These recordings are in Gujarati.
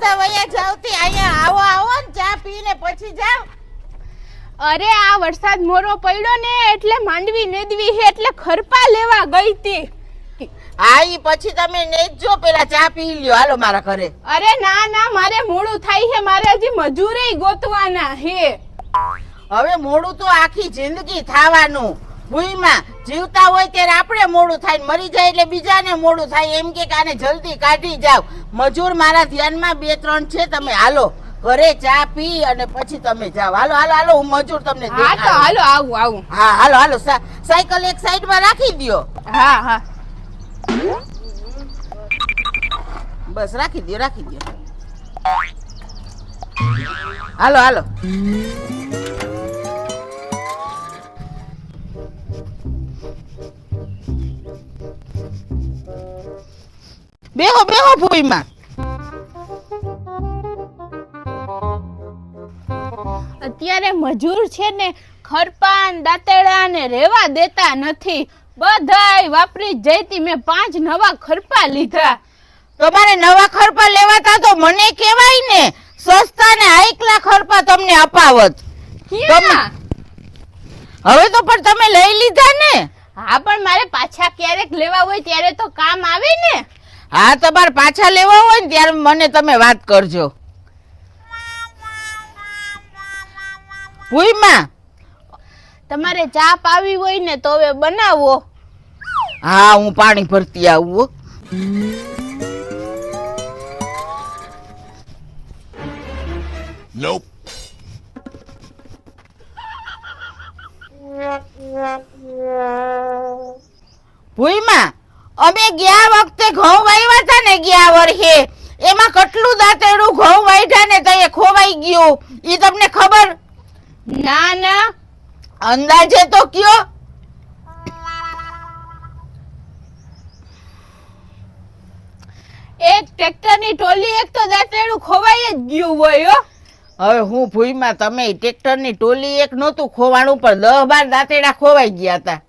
બધા વયા જાવતી અહીંયા આવો આવો ને ચા પીને પછી જાવ અરે આ વરસાદ મોરો પડ્યો ને એટલે માંડવી નેદવી હે એટલે ખરપા લેવા ગઈ તી. હા ઈ પછી તમે નેજો પેલા ચા પી લ્યો. હાલો મારા ઘરે. અરે ના ના મારે મોડું થાય છે મારે હજી મજૂરે ગોતવાના હે. હવે મોડું તો આખી જિંદગી થાવાનું. ભૂઈમાં જીવતા હોય ત્યારે આપણે મોડું થાય ને મરી જાય એટલે બીજાને મોડું થાય. એમ કે આને જલ્દી કાઢી જાવ. મજૂર મારા ધ્યાનમાં બે ત્રણ છે તમે હાલો. ઘરે ચા પી અને પછી તમે જાઓ. હાલો હાલો હાલો હું મજૂર તમને હા તો હાલો આવું આવું. હા હાલો હાલો સાયકલ એક સાઈડમાં રાખી દ્યો. હા હા. બસ રાખી દ્યો રાખી દ્યો. હાલો હાલો. બેહો બેહો ભૂઈમાં. અત્યારે મજૂર છે ને ખરપાન દાંતેડા ને રેવા દેતા નથી. બધાય વાપરી જઈતી મેં પાંચ નવા ખરપા લીધા. તમારે નવા ખરપા લેવાતા તો મને કહેવાય ને સસ્તા ને હાઈકલા ખરપા તમને અપાવત. ક્યાં? હવે તો પણ તમે લઈ લીધા ને? હા પણ મારે પાછા ક્યારેક લેવા હોય ત્યારે તો કામ આવે ને. હા તમારે પાછા લેવા હોય ને ત્યારે મને તમે વાત કરજો. ભૂઈમાં. તમારે ચા પાવી હોય ને તો હવે બનાવો. હા હું પાણી ભરતી આવું હો. Nope. ભૂઈમાં અમે ગયા વખતે ઘઉં વાવ્યા હતા ને ગયા વર્ષે. એમાં કેટલું દાંતેડું ઘઉં વાઢ્યા ને તો એ ખોવાઈ ગયું. એ તમને ખબર? ના ના. અંદાજે તો કયો? એક ટ્રેક્ટરની ટોલી એક તો દાંતેડું ખોવાઈ જ ગયું હોય હો. હવે હું ભૂઈમાં તમે ટ્રેક્ટરની ટોલી એક નહોતું ખોવાણું, પણ દહ બાર દાંતેડા ખોવાઈ ગયા હતા.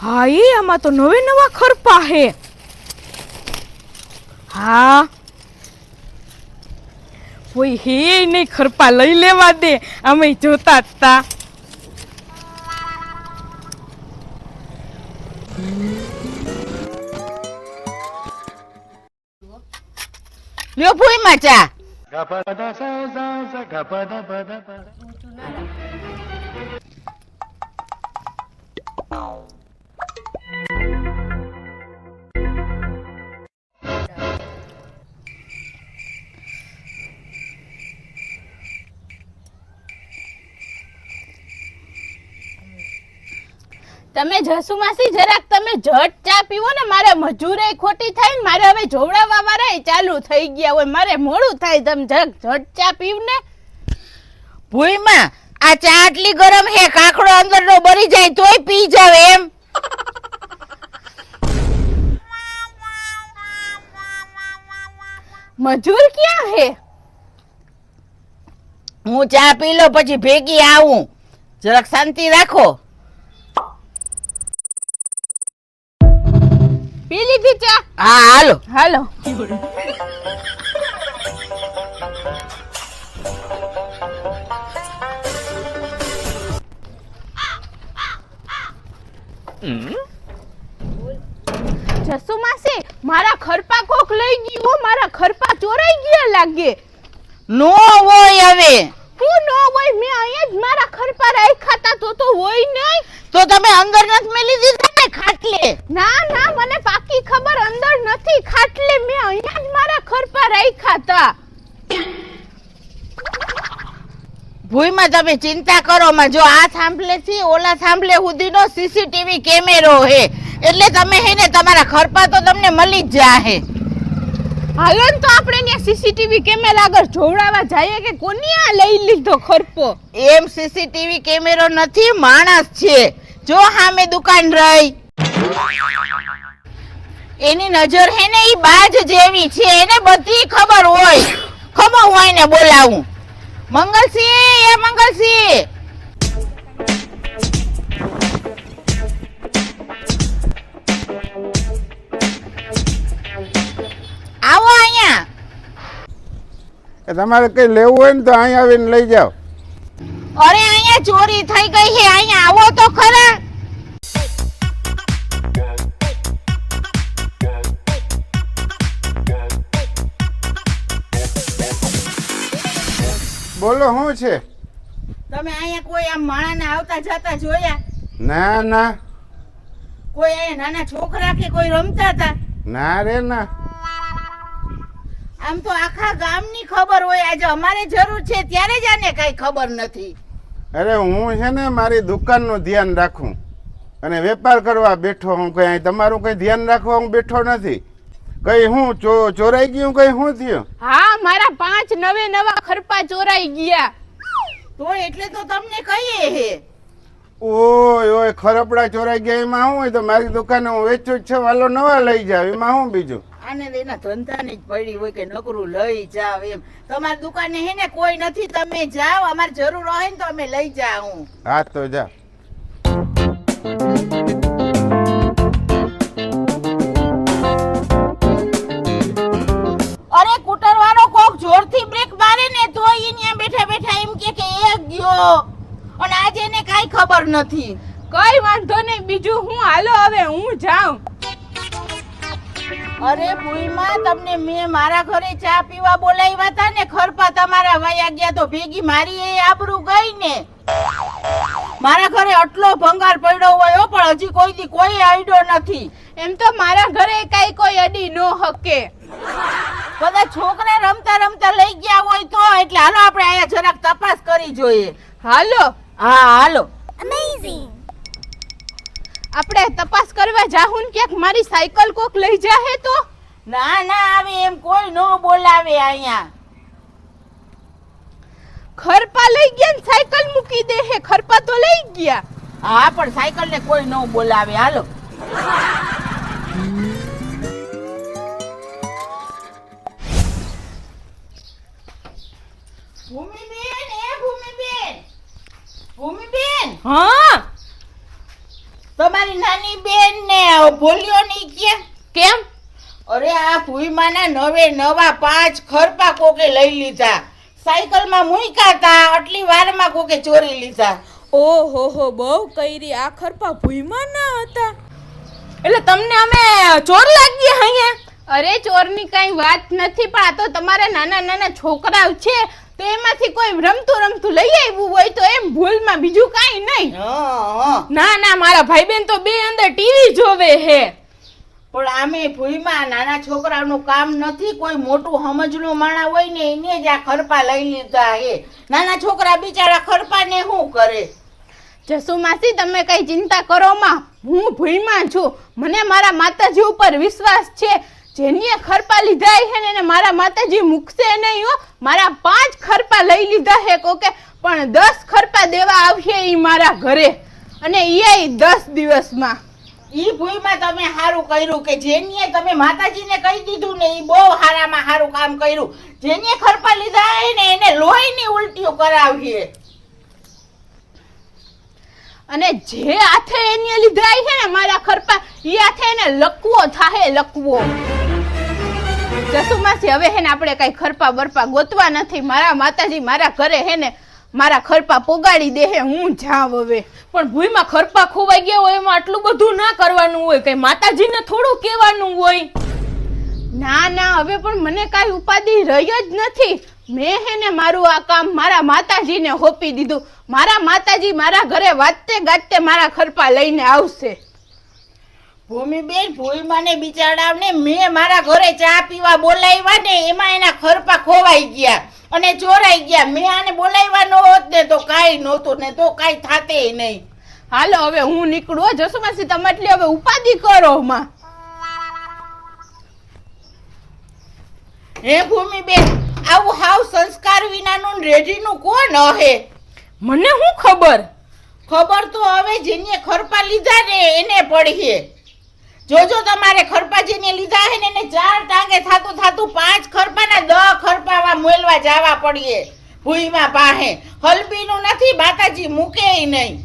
હા એ આમાં તો નવે નવા ખરપા હે. હા કોઈ હે નહીં ખરપા લઈ લેવા દે. અમે જોતા જ તા. લ્યો ભૂઈમાં ચા. તમે જસુમાસી જરાક તમે જટ ચા પીવો ને મારે મજૂરે ખોટી થાય ને મારે હવે જોવડાવવા વાળા ચાલુ થઈ ગયા હોય મારે મોડું થાય તમે જરાક જટ ચા પીવ ને. ભૂઈમાં આ ચા આટલી ગરમ હે કાકડો અંદરનો બળી જાય તોય પી જાવ એમ. મજૂર ક્યાં હે? હું ચા પી લો પછી ભેગી આવું. જરાક શાંતિ રાખો. પી લીધી ચા? હા હાલો. હાલો. જસુમાસી મારા ખરપા કોક લઈ ગયો મારા ખરપા ચોરાઈ ગયા લાગે. નો હોય હવે. હું ન હોય મેં અહીંયા જ મારા ખરપા રાખ્યા તા તો તો હોય નહીં. તો તમે અંદર નથી મેલી દીધા ને ખાટલે? ના ના મને ખબર અંદર નથી ખાટલે મેં અહીંયા જ મારા ખરપા રાખ્યા હતા. ભૂઈમાં તમે ચિંતા કરો માં જો આ થાંભલે થી ઓલા થાંભલે સુધીનો સીસીટીવી કેમેરો હે એટલે તમે હે ને તમારા ખરપા તો તમને મળી જ જાહે. હાલો તો આપણે ત્યાં સીસીટીવી કેમેરા આગળ જોવડાવા જઈએ કે કોની આ લઈ લીધો ખરપો? એમ સીસીટીવી કેમેરો નથી માણસ છે. જો સામે દુકાન રહી. એની નજર હે ને ઈ બાજ જેવી છે એને બધી ખબર હોય. ખબર હોય ને બોલાવું. મંગલસિંહ એ મંગલસિંહ. આવો અહીંયા. તમારે કંઈ લેવું હોય ને તો અહીંયા આવીને લઈ જાઓ. અરે અહીંયા ચોરી થઈ ગઈ છે અહીંયા આવો તો ખરા. બોલો શું છે? તમે અહીંયા કોઈ આમ માણાને આવતા જતા જોયા? ના ના. કોઈ અહીંયા નાના છોકરા કે કોઈ રમતા હતા? ના રે ના. આમ તો આખા ગામની ખબર હોય આજે અમારે જરૂર છે ત્યારે જ આને કઈ ખબર નથી. અરે હું છે ને મારી દુકાનનું ધ્યાન રાખું. અને વેપાર કરવા બેઠો હું કઈ અહીં તમારું કઈ ધ્યાન રાખવા હું બેઠો નથી. કઈ હું ચો ચોરાઈ ગયું કઈ શું થયું? હા મારા પાંચ નવે નવા ખરપા ચોરાઈ ગયા. તો એટલે તો તમને કહીએ હે. ઓય ઓય ખરપડા ચોરાઈ ગયા એમાં હું હોય તો મારી દુકાને હું વેચું જ છે વાલો નવા લઈ જાવ એમાં હું બીજું? આને એના ધંધાની જ પડી હોય કે નકરું લઈ જાવ એમ. તમારી દુકાને હે ને કોઈ નથી તમે જાઓ અમારે જરૂર હોય ને તો અમે લઈ જાઉં. હા તો જા. અને આજે એને કાઈ ખબર નથી. કઈ વાંધો નહીં બીજું હું હાલો હવે હું જાઉં. અરે ભૂલમાં તમને મેં મારા ઘરે ચા પીવા બોલાવ્યા હતા ને ખરપા તમારા વયા ગયા તો ભેગી મારી એ આબરૂ ગઈ ને મારા ઘરે આટલો ભંગાર પડ્યો હોય પણ હજી કોઈ દી કોઈ આઈડો નથી. એમ તો મારા ઘરે કઈ કોઈ અડી ન હકે. કદાચ છોકરા રમતા રમતા લઈ ગયા હોય તો એટલે હાલો આપણે અહીંયા જરાક તપાસ કરી જોઈએ. હાલો. હા હાલો. આપણે તપાસ કરવા જાહું ને ક્યાંક મારી સાયકલ કોક લઈ જાહે તો? ના ના આવે એમ કોઈ નો બોલાવે અહીંયા. ખરપા લઈ ગયા ને સાયકલ મૂકી દે હે ખરપા તો લઈ ગયા. હા પણ સાયકલ ને કોઈ ન બોલાવે. હાલો. ભૂમિબેન એ ભૂમિબેન. ભૂમિબેન. હા? તમારી નાની બેન ને બોલ્યો નહીં કે? કેમ? અરે આ ભૂઈમાના નવે નવા પાંચ ખરપા કોકે લઈ લીધા. સાયકલમાં મૂક્યા હતા આટલી વારમાં કોકે ચોરી લીધા. ઓહો હો બહુ કઈરી. આ ખરપા ભૂઈમાં ના હતા. એટલે તમને અમે ચોર લાગી અહીંયા? અરે ચોરની કઈ વાત નથી પણ આ તો તમારા નાના નાના છોકરાઓ છે તો એમાંથી કોઈ રમતું રમતું લઈ આવ્યું હોય તો એમ ભૂલમાં બીજું કાંઈ નહીં. હા હા. ના ના મારા ભાઈ બેન તો બે અંદર ટીવી જોવે હે પણ આમે ભૂઈમાં નાના છોકરાનું કામ નથી, કોઈ મોટું સમજનું માણા હોય ને એને જ આ ખરપા લઈ લીધા હે. નાના છોકરા બિચારા ખરપા ને શું કરે? જસુ માસી તમે કઈ ચિંતા કરો માં. હું ભૂલમાં છું. મને મારા માતાજી ઉપર વિશ્વાસ છે. જેની ખરપા લીધા છે ને એને મારા માતાજી મૂકશે નહીં હો. મારા પાંચ ખરપા લઈ લીધા છે કોકે, પણ દસ ખરપા દેવા આવશે એ મારા ઘરે. અને એ દસ દિવસમાં. ઈ ભૂઈમાં તમે સારું કર્યું કે જેનીએ તમે માતાજીને કહી દીધું ને ઈ બહુ હારામાં સારું કામ કર્યું. જેનીએ ખરપા લીધા ને એને લોહીની ઉલટીઓ કરાવીએ. અને જે હાથે એને લીધા છે ને મારા ખરપા ઈ હાથે એને લકવો થાહે, લકવો. જસુમાસી, હવે હે ને આપણે કઈ ખરપા બરપા ગોતવા નથી. મારા માતાજી મારા ઘરે હે ને મારા ખરપા પોગાડી દે હે હું જાવ હવે. પણ ભૂઈમાં ખરપા ખોવાઈ ગયા હોય એમાં આટલું બધું ના કરવાનું હોય કઈ માતાજીને થોડું કહેવાનું હોય. ના ના હવે પણ મને કાંઈ ઉપાધિ રહી જ નથી. મેં હે ને મારું આ કામ મારા માતાજીને હોપી દીધું. મારા માતાજી મારા ઘરે વાતે ગાતે મારા ખરપા લઈને આવશે. ભૂમિબેન બિચારા બિચારાને મેં મારા ઘરે ચા પીવા બોલાવ્યા ને એમાં એના ખરપા ખોવાઈ ગયા અને ચોરાઈ ગયા. મેં આને બોલાવ્યા ન હોત ને તો કાંઈ નહોતું ને તો કાંઈ થાતે નહીં. હાલો હવે હું નીકળું. જસુમાસી તમે એટલી હવે ઉપાધિ કરો માં હે ભૂમિબેન આવું હાવ સંસ્કાર વિનાનું ને રેઢીનું કોણ હે? મને શું ખબર? ખબર તો હવે જેને ખરપા લીધા ને એને પડી જોજો તમારે ખરપાજીને લીધા હે ને એને ચાર ટાંગે થાતું થાતું પાંચ ખરપાના દહ ખરપાવા મોલવા જવા પડીએ. ભૂઈમાં પાહે. હલબીનું નથી બાતાજી મૂકે નહીં.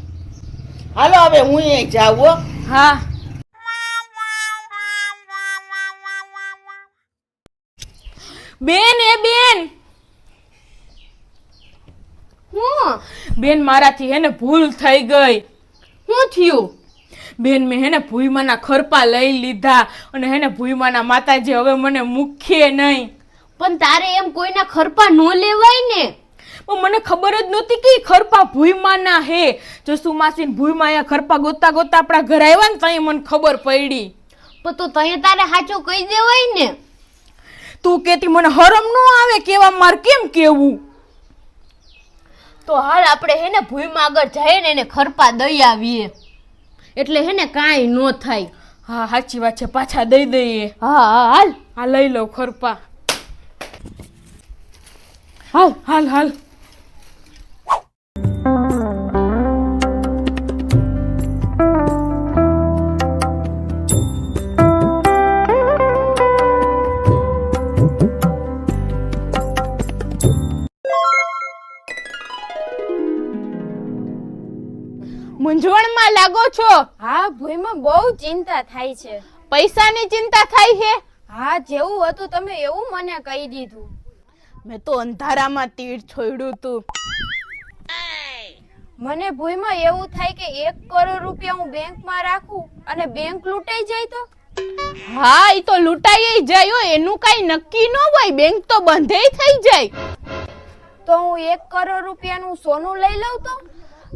હાલો હવે હું એ જાઉં હો. હા. બેન એ બેન. હું? બેન મારાથી હે ને ભૂલ થઈ ગઈ. શું થયું? બેન મેં હેને ભૂઈમાના ખરપા લઈ લીધા અને હેને ભૂઈમાના માતાજી હવે મને મૂકીએ નહીં. પણ તારે એમ કોઈના ખરપા ન લેવાય ને? મને ખબર જ નહોતી કે ખરપા ભૂઈમાના હે. જો સુમાસીન ભૂઈમાયા ખરપા ગોતા ગોતા આપણા ઘર આવ્યા ને ત્યાં મને ખબર પડી. પણ તો તય તારે સાચું કહી દેવાય ને? તું કેતી મને હરમ ન આવે કેવા માર કેમ કેવું? તો હાલ આપણે હે ને ભૂઈમાં આગળ જઈએ ને એને ખરપા દઈ આવીએ. એટલે હે ને કાંઈ ન થાય. હા સાચી વાત છે. પાછા દઈ દઈએ. હા હા હાલ. આ લઈ લો ખરપા. હાલ. હાલ હાલ. મૂંઝવણમાં લાગો છો? હા ભૂઈમાં બહુ ચિંતા થાય છે. પૈસાની ચિંતા થાય છે? હા જેવું હતું તમે એવું મને કહી દીધું. મેં તો અંધારામાં તીર છોડ્યું તું. મને ભૂઈમાં એવું થાય કે એક કરોડ રૂપિયા હું બેંકમાં રાખું અને બેંક લૂંટાઈ જાય તો? હા એ તો લૂંટાઈ જાય હો, એનું કઈ નક્કી ન હોય. બેંક તો બંધેય થઈ જાય. તો હું એક કરોડ રૂપિયાનું સોનું લઈ લઉં તો?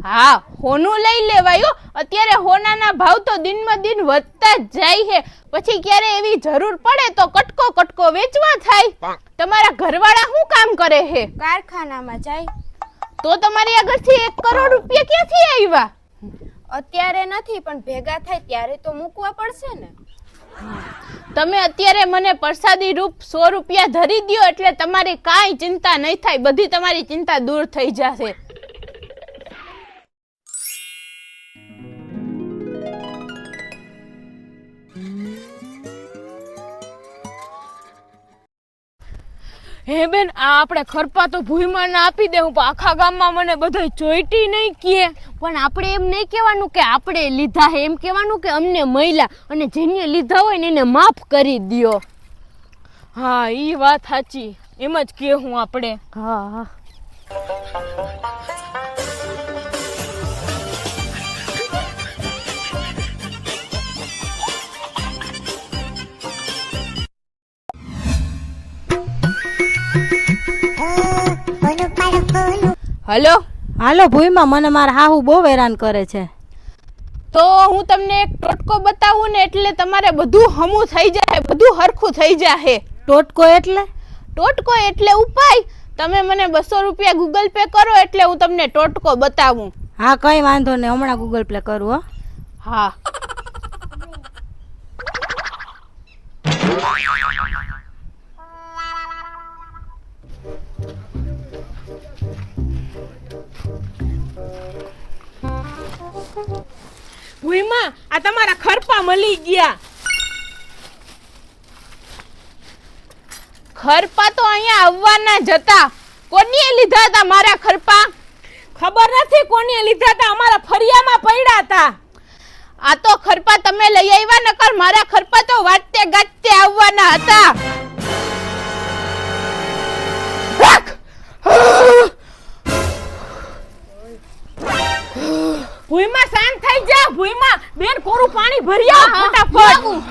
હા હોનું લઈ લેવાયું અત્યારે હોનાના ભાવ તો દિનમાં દિન વધતા જ જાય છે. પછી ક્યારે એવી જરૂર પડે તો કટકો કટકો વેચવા થાય. તમારા ઘરવાળા શું કામ કરે છે? કારખાનામાં જાય. તો તમારી આગળથી એક કરોડ રૂપિયા ક્યાંથી આવ્યા અત્યારે નથી પણ ભેગા થાય ત્યારે તો મૂકવા પડશે ને. તમે અત્યારે મને પ્રસાદી રૂપ સો રૂપિયા ધરી દ્યો એટલે તમારી કાંઈ ચિંતા નહીં થાય. બધી તમારી ચિંતા દૂર થઈ જશે. હે બેન આ આપણે ખરપા તો ભૂઈમાં ના આપી દેવું પણ આખા ગામમાં મને બધા જોઈતી નહીં કીએ પણ આપણે એમ નહીં કહેવાનું કે આપણે લીધા હે એમ કહેવાનું કે અમને મહિલા અને જેને લીધા હોય ને એને માફ કરી દ્યો. હા એ વાત સાચી. એમ જ કહે હું આપણે. હા હા. હલો? હાલો ભૂઈમાં મને મારા હાહુ બહુ હેરાન કરે છે. તો હું તમને એક ટોટકો બતાવું ને એટલે તમારે બધું હમું થઈ જાય બધું હરખું થઈ જાય ટોટકો એટલે? ટોટકો એટલે ઉપાય. તમે મને બસો રૂપિયા ગૂગલ પે કરો એટલે હું તમને ટોટકો બતાવું. હા કઈ વાંધો નહીં હમણાં ગૂગલ પે કરું હો. હા. ભૂઈમાં આ તમારા ખરપા મળી ગયા. ખરપા તો અહીંયા આવવાના જતા કોનીએ લીધા હતા મારા ખરપા? ખબર નથી કોને લીધા હતા અમારા ફરિયામાં પડ્યા હતા. આ તો ખરપા તમે લઈ આવ્યા નકર મારા ખરપા તો વાટતે ગાટતે આવવાના હતા. રાખ! ભૂઈમાં શાંત થઈ જા ભૂઈમાં બેન કોરું પાણી ભરી આવ ફટાફટ લાવું.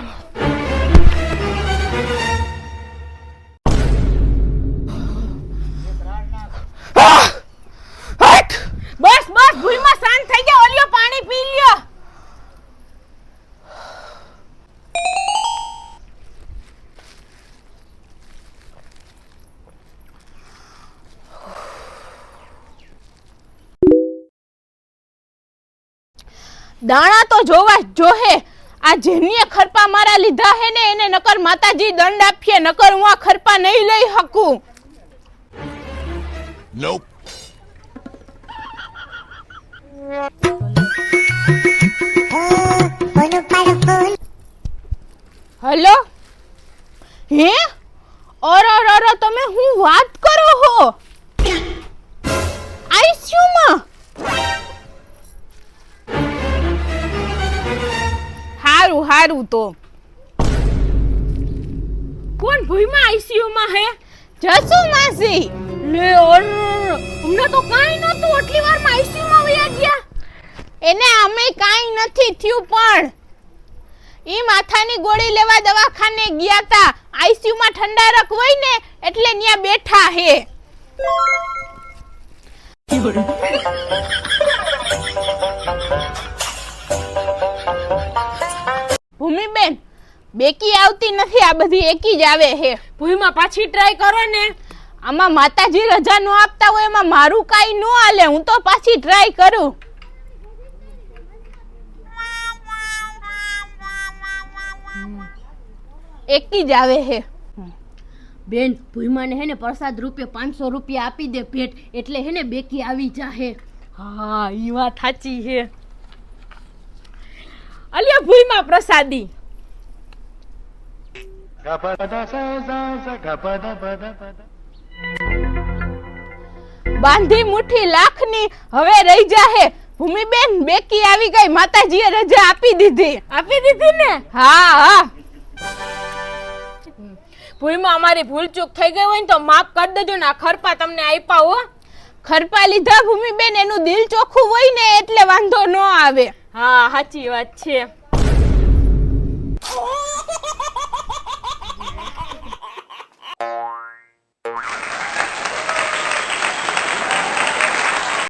દાણા તો જોવા જોહે. આ જેનીએ ખરપા મારા લીધા હે ને એને નકર માતાજી દંડ આપીએ નકર હું આ ખરપા નહીં લઈ શકું. Nope. હલો? હે? અરે અરે તમે હું વાત કરો હો? આઈસીયુમાં હારું હારું તો. કોણ ભૂઈમાં આઈસીયુ માં હે? જસુ માસી. લે અમને તો કાઈ નતું આટલી વારમાં આઈસીયુ માં વયા ગયા. એને અમે કાંઈ નથી થયું પણ ઈ માથાની ગોળી લેવા દવાખાને ગયા તા. આઈસીયુ માં ઠંડારક હોય ને એટલે ન્યા બેઠા હે. ભૂમિબેન બેકી આવતી નથી આ બધી એકી જ આવે હે ભૂમિમાં પાછી ટ્રાય કરો ને. આમાં માતાજી રજા ન આપતા હોય એમાં મારું કાંઈ ન હાલે હું તો પાછી ટ્રાય કરું. એકી જ આવે હે બેન ભૂઈમાને હે ને પ્રસાદ રૂપે પાંચસો રૂપિયા આપી દે ભેટ એટલે હે ને બેકી આવી જાહે. હા ઈ વાત સાચી હે અલ્યા ભૂઈમાં પ્રસાદી. બાંધી મુઠ્ઠી લાખની હવે રહી જાહે. ભૂમિબેન બેકી આવી ગઈ માતાજીએ રજા આપી દીધી. આપી દીધી ને? હા હા. ભૂલમાં અમારી ભૂલ ચૂક થઈ ગઈ હોય ને તો માફ કરી દેજો ને આ ખરપા તમને આપ્યા હો. ખરપા લીધા ભૂમિબેન. એનું દિલ ચોખ્ખું હોય ને એટલે વાંધો ન આવે. હા સાચી વાત છે.